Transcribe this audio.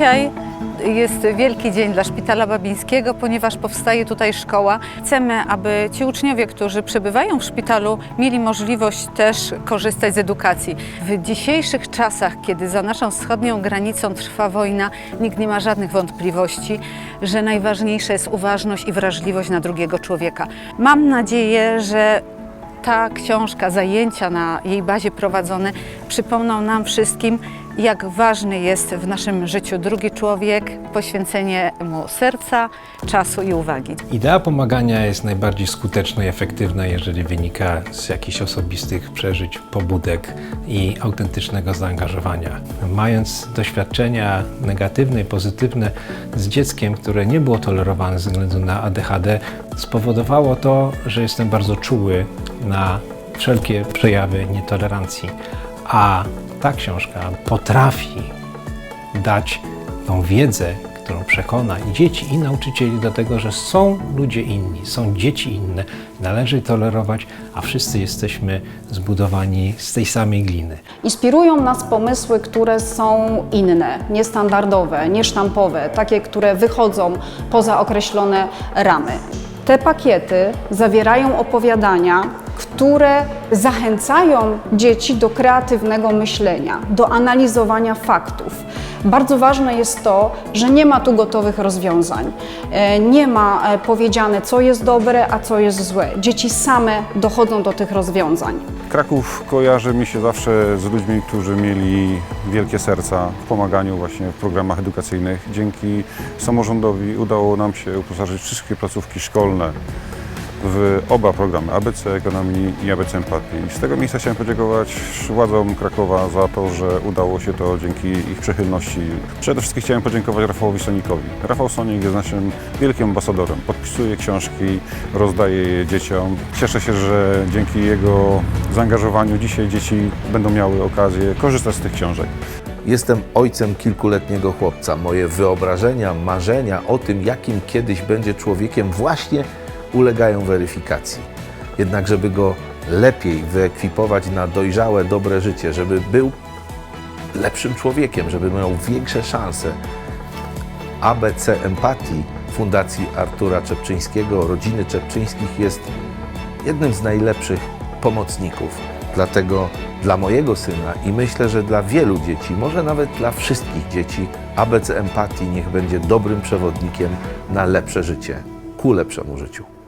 Dzisiaj jest wielki dzień dla Szpitala Babińskiego, ponieważ powstaje tutaj szkoła. Chcemy, aby ci uczniowie, którzy przebywają w szpitalu, mieli możliwość też korzystać z edukacji. W dzisiejszych czasach, kiedy za naszą wschodnią granicą trwa wojna, nikt nie ma żadnych wątpliwości, że najważniejsza jest uważność i wrażliwość na drugiego człowieka. Mam nadzieję, że ta książka, zajęcia na jej bazie prowadzone przypomną nam wszystkim, jak ważny jest w naszym życiu drugi człowiek, poświęcenie mu serca, czasu i uwagi. Idea pomagania jest najbardziej skuteczna i efektywna, jeżeli wynika z jakichś osobistych przeżyć, pobudek i autentycznego zaangażowania. Mając doświadczenia negatywne i pozytywne z dzieckiem, które nie było tolerowane ze względu na ADHD, spowodowało to, że jestem bardzo czuły na wszelkie przejawy nietolerancji. A ta książka potrafi dać tą wiedzę, którą przekona i dzieci, i nauczycieli do tego, że są ludzie inni, są dzieci inne, należy tolerować, a wszyscy jesteśmy zbudowani z tej samej gliny. Inspirują nas pomysły, które są inne, niestandardowe, niesztampowe, takie, które wychodzą poza określone ramy. Te pakiety zawierają opowiadania, które zachęcają dzieci do kreatywnego myślenia, do analizowania faktów. Bardzo ważne jest to, że nie ma tu gotowych rozwiązań. E, Nie ma e, powiedziane, co jest dobre, a co jest złe. Dzieci same dochodzą do tych rozwiązań. Kraków kojarzy mi się zawsze z ludźmi, którzy mieli wielkie serca w pomaganiu właśnie w programach edukacyjnych. Dzięki samorządowi udało nam się uposażyć wszystkie placówki szkolne w oba programy ABC Ekonomii i ABC Empatii. Z tego miejsca chciałem podziękować władzom Krakowa za to, że udało się to dzięki ich przychylności. Przede wszystkim chciałem podziękować Rafałowi Sonikowi. Rafał Sonik jest naszym wielkim ambasadorem. Podpisuje książki, rozdaje je dzieciom. Cieszę się, że dzięki jego zaangażowaniu dzisiaj dzieci będą miały okazję korzystać z tych książek. Jestem ojcem kilkuletniego chłopca. Moje wyobrażenia, marzenia o tym, jakim kiedyś będzie człowiekiem, właśnie ulegają weryfikacji. Jednak, żeby go lepiej wyekwipować na dojrzałe, dobre życie, żeby był lepszym człowiekiem, żeby miał większe szanse, ABC Empatii Fundacji Artura Czepczyńskiego, rodziny Czepczyńskich jest jednym z najlepszych pomocników. Dlatego dla mojego syna i myślę, że dla wielu dzieci, może nawet dla wszystkich dzieci, ABC Empatii niech będzie dobrym przewodnikiem na lepsze życie, ku lepszemu życiu.